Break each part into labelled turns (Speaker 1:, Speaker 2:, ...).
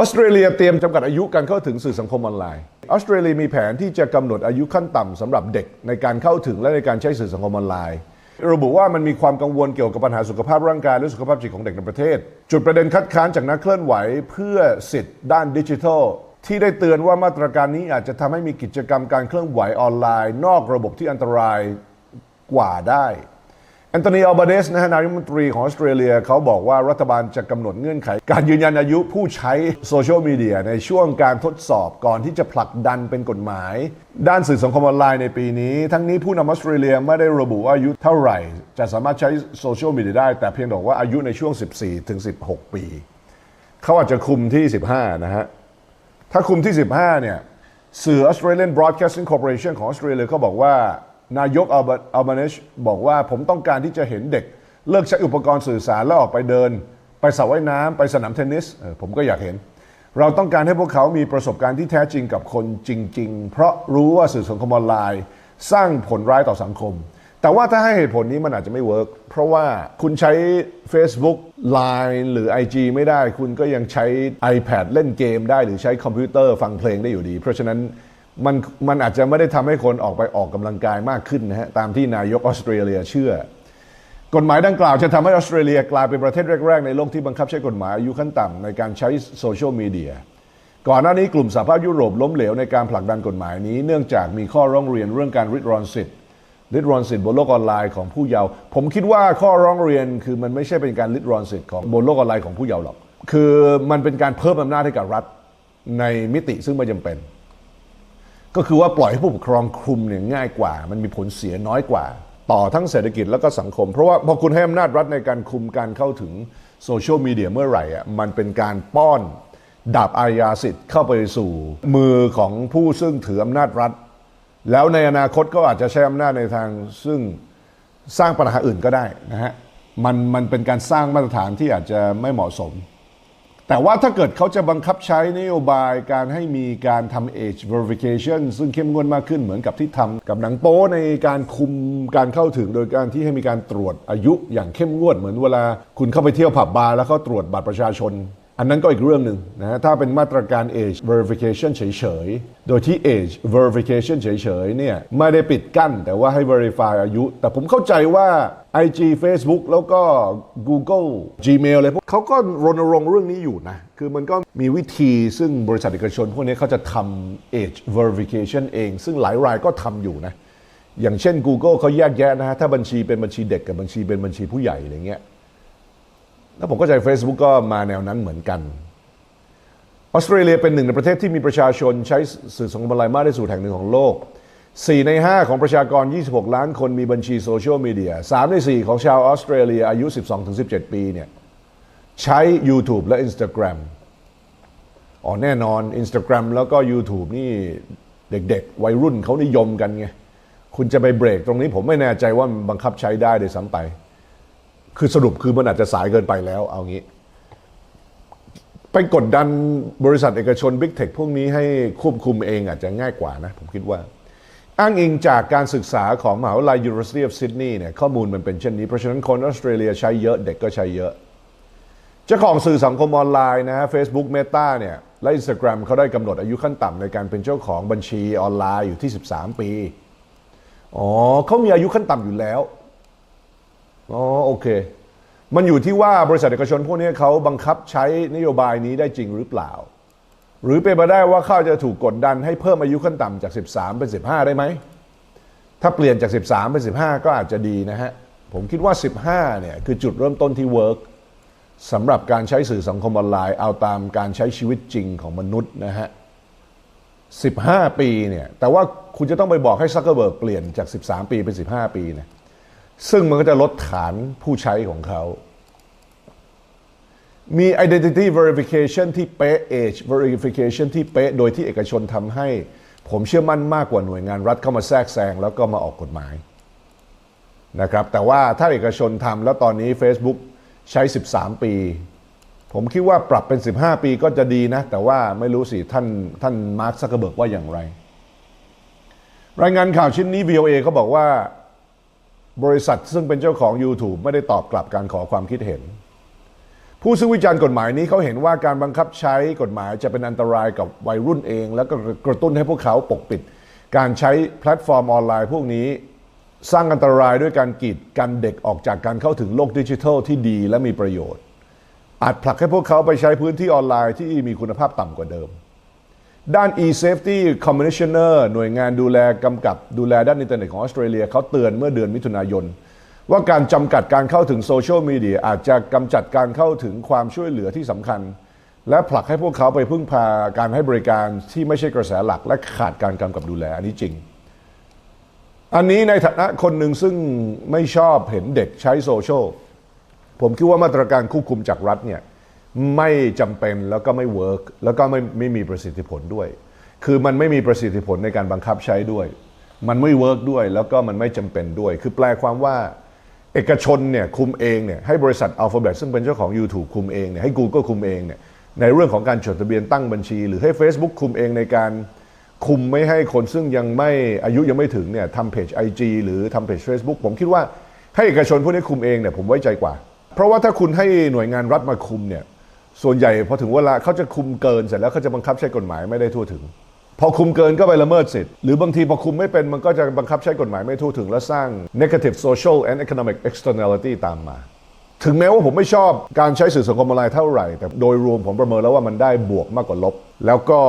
Speaker 1: ออสเตรเลียเตรียมจำกัดอายุการเข้าถึงสื่อสังคมออนไลน์ ออสเตรเลียมีแผนที่จะกำหนดอายุขั้นต่ำสำหรับเด็กในการเข้าถึงและในการใช้สื่อสังคมออนไลน์ระบุว่ามันมีความกังวลเกี่ยวกับปัญหาสุขภาพร่างกายและสุขภาพจิตของเด็กในประเทศ จุดประเด็นคัดค้านจากนักเคลื่อนไหวเพื่อสิทธิ์ด้านดิจิทัล ที่ได้เตือนว่ามาตรการนี้อาจจะทำให้มีกิจกรรมการเคลื่อนไหวออนไลน์ นอกระบบที่อันตรายกว่าได้ แอนโทนีอัลบาเนสนะฮะนายกรัฐมนตรีของออสเตรเลียเขาบอกว่ารัฐบาลจะกำหนดเงื่อนไข การยืนยันอายุผู้ใช้โซเชียลมีเดียในช่วงการทดสอบก่อนที่จะผลักดันเป็นกฎหมาย ด้านสื่อสังคมออนไลน์ในปีนี้ ทั้งนี้ผู้นำออสเตรเลียไม่ได้ระบุว่าอายุเท่าไหร่ จะสามารถใช้โซเชียลมีเดียได้ แต่เพียงบอกว่าอายุในช่วง 14 ถึง 16 ปี เขาอาจจะคุมที่ 15 นะฮะถ้าคุมที่ 15 เนี่ยสื่อ Australian Broadcasting Corporation ของออสเตรเลียเขาบอกว่า นายกอัลบาอัลบาเนชบอกว่าผมต้องการที่จะเห็นเด็ก เลิกใช้อุปกรณ์สื่อสารแล้วออกไปเดิน ไปสระว่ายน้ำไปสนามเทนนิสผมก็อยากเห็น เราต้องการให้พวกเขามีประสบการณ์ที่แท้จริงกับคนจริง ๆ เพราะรู้ว่าสื่อสังคมออนไลน์ สร้างผลร้ายต่อสังคม แต่ว่าถ้าให้เหตุผลนี้มันอาจจะไม่เวิร์กเพราะว่าคุณใช้ Facebook Line หรือ IG ไม่ได้ คุณก็ยังใช้ iPad เล่นเกมได้หรือใช้คอมพิวเตอร์ฟังเพลงได้อยู่ดี เพราะฉะนั้น มันมันอาจจะไม่ได้ทำให้คนออกไปออกกำลังกายมากขึ้นนะฮะตามที่นายกออสเตรเลียเชื่อ กฎหมายดังกล่าวจะทำให้ออสเตรเลียกลายเป็นประเทศแรก ๆ ในโลกที่บังคับใช้กฎหมายอายุขั้นต่ำในการใช้โซเชียลมีเดียก่อนหน้านี้กลุ่มสหภาพยุโรปล้มเหลวในการผลักดันกฎหมายนี้เนื่องจากมีข้อร้องเรียนเรื่องการริดรอนสิทธิ์ริดรอนสิทธิ์บนโลกออนไลน์ของผู้เยาว์ผมคิดว่าข้อร้องเรียนคือมันไม่ใช่เป็นการริดรอนสิทธิ์ของบนโลกออนไลน์ของผู้เยาว์หรอก คือมันเป็นการเพิ่มอำนาจให้กับรัฐในมิติซึ่งไม่จำเป็น ก็คือว่าปล่อยให้ผู้ปกครองคุมเนี่ยง่ายกว่า มันมีผลเสียน้อยกว่า ต่อทั้งเศรษฐกิจแล้วก็สังคม เพราะว่าพอคุณให้อำนาจรัฐในการคุมการเข้าถึงโซเชียลมีเดียเมื่อไหร่อะมันเป็นการป้อนดาบอาญาสิทธิ์เข้าไปสู่มือของผู้ซึ่งถืออำนาจรัฐ แล้วในอนาคตก็อาจจะใช้อำนาจในทางซึ่งสร้างปัญหาอื่นก็ได้นะฮะมันมันเป็นการสร้างมาตรฐานที่อาจจะไม่เหมาะสม แต่ว่าถ้าเกิดเขาจะบังคับใช้นโยบายการให้มีการทำ age verification ซึ่งเข้มงวดมากขึ้นเหมือนกับที่ทำกับหนังโป๊ในการคุมการเข้าถึงโดยการที่ให้มีการตรวจอายุอย่างเข้มงวดเหมือนเวลาคุณเข้าไปเที่ยวผับบาร์แล้วเขาตรวจบัตรประชาชน อันนั้นก็อีกเรื่องหนึ่งนะฮะถ้าเป็นมาตรการ age verification เฉยๆ โดยที่ age verification เฉยๆเนี่ยไม่ได้ปิดกั้นแต่ว่าให้ verify อายุ แต่ผมเข้าใจว่า IG Facebook แล้วก็ Google Gmail เลยพวกเขาก็รณรงค์เรื่องนี้อยู่นะ คือมันก็มีวิธีซึ่งบริษัทเอกชน พวกนี้เขาจะทำ age verification เอง ซึ่งหลายรายก็ทำอยู่นะ อย่างเช่น Google เขาแยกแยะนะฮะถ้าบัญชีเป็นบัญชีเด็กกับบัญชีเป็นบัญชีผู้ใหญ่อะไรเงี้ย แล้วผมก็ใจ Facebook ก็มาแนวนั้นเหมือนกัน ออสเตรเลียเป็นหนึ่งในประเทศที่มีประชาชนใช้สื่อสังคมออนไลน์มากที่สุดแห่งหนึ่งของโลก 4 ใน 5 ของประชากร 26 ล้านคนมีบัญชีโซเชียลมีเดีย 3 ใน 4 ของชาวออสเตรเลียอายุ 12-17 ปีเนี่ยใช้ YouTube และ Instagram อ๋อแน่นอน Instagram แล้วก็ YouTube นี่เด็กๆ วัยรุ่นเขานิยมกันไง คุณจะไปเบรกตรงนี้ผมไม่แน่ใจว่ามันบังคับใช้ได้เลยซ้ำไป คือสรุปคือมันอาจจะสายเกินไปแล้ว เอางี้ ไปกดดันบริษัทเอกชน Big Tech พวกนี้ให้ควบคุมเองอาจจะง่ายกว่านะ ผมคิดว่า อ้างอิงจากการศึกษาของมหาวิทยาลัย University of Sydney เนี่ยข้อมูลมันเป็นเช่นนี้ เพราะฉะนั้นคนออสเตรเลียใช้เยอะเด็กก็ใช้เยอะเจ้าของสื่อสังคมออนไลน์นะฮะ Facebook Meta เนี่ยและ Instagram เขาได้กำหนดอายุขั้นต่ำในการเป็นเจ้าของบัญชีออนไลน์อยู่ที่ 13 ปี อ๋อเขามีอายุขั้นต่ำอยู่แล้ว อ๋อโอเค มันอยู่ที่ว่าบริษัทเอกชนพวกนี้เขาบังคับใช้นโยบายนี้ได้จริงหรือเปล่า หรือเป็นไปได้ว่าเขาจะถูกกดดันให้เพิ่มอายุขั้นต่ำจาก 13 เป็น 15 ได้ไหม ถ้าเปลี่ยนจาก 13 เป็น 15 ก็อาจจะดีนะฮะ ผมคิดว่า 15 เนี่ยคือจุดเริ่มต้นที่เวิร์กสำหรับการใช้สื่อสังคมออนไลน์เอาตามการใช้ชีวิตจริงของมนุษย์นะฮะ15 ปีเนี่ย แต่ว่าคุณจะต้องไปบอกให้ซักเกอร์เบิร์กเปลี่ยนจาก 13 ปีเป็น 15 ปีนะ ซึ่งมันก็จะลดฐานผู้ใช้ของเขา มี identity verification ที่เป๊ะ age verification ที่เป๊ะ โดยที่เอกชนทำให้ ผมเชื่อมั่นมากกว่าหน่วยงานรัฐเข้ามาแทรกแซงแล้วก็มาออกกฎหมายนะครับ แต่ว่าถ้าเอกชนทำแล้วตอนนี้ Facebook ใช้ 13 ปี ผมคิดว่าปรับเป็น 15 ปีก็จะดีนะ แต่ว่าไม่รู้สิ ท่านท่านมาร์คซักเกอร์เบิร์กว่าอย่างไร รายงานข่าวชิ้นนี้ VOA เขาบอกว่า บริษัทซึ่งเป็นเจ้าของ YouTube ไม่ได้ตอบกลับการขอความคิดเห็น ผู้ซึ่งวิจารณ์กฎหมายนี้เขาเห็นว่าการบังคับใช้กฎหมายจะเป็นอันตรายกับวัยรุ่นเอง แล้วก็กระตุ้นให้พวกเขาปกปิด การใช้แพลตฟอร์มออนไลน์พวกนี้ สร้างอันตรายด้วยการกีดกันเด็กออกจากการเข้าถึงโลกดิจิทัลที่ดีและมีประโยชน์ อาจผลักให้พวกเขาไปใช้พื้นที่ออนไลน์ที่มีคุณภาพต่ำกว่าเดิม ด้าน e-safety commissioner หน่วยงานดูแลกำกับดูแลด้านอินเทอร์เน็ตของออสเตรเลียเขาเตือนเมื่อเดือนมิถุนายน ว่าการจำกัดการเข้าถึงโซเชียลมีเดียอาจจะกำจัดการเข้าถึงความช่วยเหลือที่สำคัญ และผลักให้พวกเขาไปพึ่งพาการให้บริการที่ไม่ใช่กระแสหลัก และขาดการกำกับดูแลอันนี้จริง อันนี้ในฐานะคนหนึ่งซึ่งไม่ชอบเห็นเด็กใช้โซเชียลผมคิดว่ามาตรการควบคุมจากรัฐเนี่ย ไม่จำเป็นแล้วก็ไม่เวิร์กแล้วก็ไม่ไม่มีประสิทธิผลด้วย คือมันไม่มีประสิทธิผลในการบังคับใช้ด้วย มันไม่เวิร์กด้วยแล้วก็มันไม่จำเป็นด้วย คือแปลความว่าเอกชนเนี่ยคุมเองเนี่ยให้บริษัท Alphabet ซึ่งเป็นเจ้าของ YouTube คุมเองเนี่ยให้ Google คุมเองเนี่ยในเรื่องของการจดทะเบียนตั้งบัญชี หรือให้ Facebook คุมเองในการคุมไม่ให้คนซึ่งยังไม่อายุยังไม่ถึงเนี่ยทำเพจ IG หรือทำเพจ Facebook ผมคิดว่าให้เอกชนพวกนี้คุมเองเนี่ยผมไว้ใจกว่า เพราะว่าถ้าคุณให้หน่วยงานรัฐมาคุมเนี่ย ส่วนใหญ่พอถึงเวลาเขาจะคุมเกินเสร็จแล้วเขาจะบังคับใช้กฎหมายไม่ได้ทั่วถึง พอคุมเกินก็ไปละเมิดสิทธิ์หรือบางทีพอคุมไม่เป็นมันก็จะบังคับใช้กฎหมายไม่ทั่วถึง และสร้าง negative social and economic externality ตามมา ถึงแม้ว่าผมไม่ชอบการใช้สื่อสังคมออนไลน์เท่าไหร่ แต่โดยรวมผมประเมินแล้วว่ามันได้บวกมากกว่าลบ แล้วก็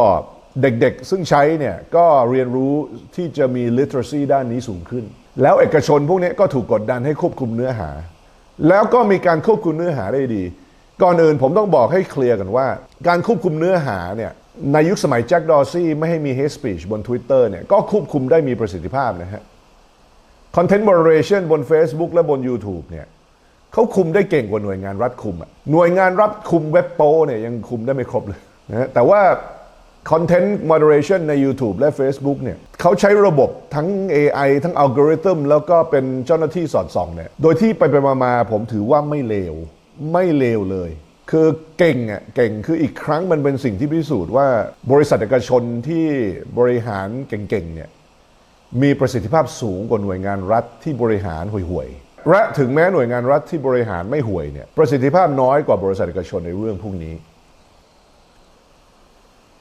Speaker 1: เด็กๆ ซึ่งใช้เนี่ยก็เรียนรู้ที่จะมี literacy ด้านนี้สูงขึ้น แล้วเอกชนพวกนี้ก็ถูกกดดันให้ควบคุมเนื้อหา แล้วก็มีการควบคุมเนื้อหาได้ดี ก่อนอื่นผมต้องบอกให้เคลียร์กันว่า การควบคุมเนื้อหาเนี่ยในยุคสมัยแจ็คดอร์ซี่ไม่ให้มี hate speech บน Twitter เนี่ยก็ควบคุมได้มีประสิทธิภาพนะฮะ Content moderation บน Facebook และบน YouTube เนี่ยเขาคุมได้เก่งกว่าหน่วยงานรัฐคุมอะหน่วยงานรัฐคุมเว็บโปเนี่ยยังคุมได้ไม่ครบเลยนะฮะแต่ว่า Content moderation ใน YouTube และ Facebook เนี่ยเขาใช้ระบบทั้ง AI ทั้งอัลกอริทึมแล้วก็เป็นเจ้าหน้าที่สอดส่องเนี่ยโดยที่ไปไปมามาผมถือว่าไม่เลว ไม่เลวเลย คือเก่งอะเก่งคืออีกครั้งมันเป็นสิ่งที่พิสูจน์ว่าบริษัทเอกชนที่บริหารเก่งๆเนี่ยมีประสิทธิภาพสูงกว่าหน่วยงานรัฐที่บริหารห่วยๆและถึงแม้หน่วยงานรัฐที่บริหารไม่ห่วยเนี่ยประสิทธิภาพน้อยกว่าบริษัทเอกชนในเรื่องพวกนี้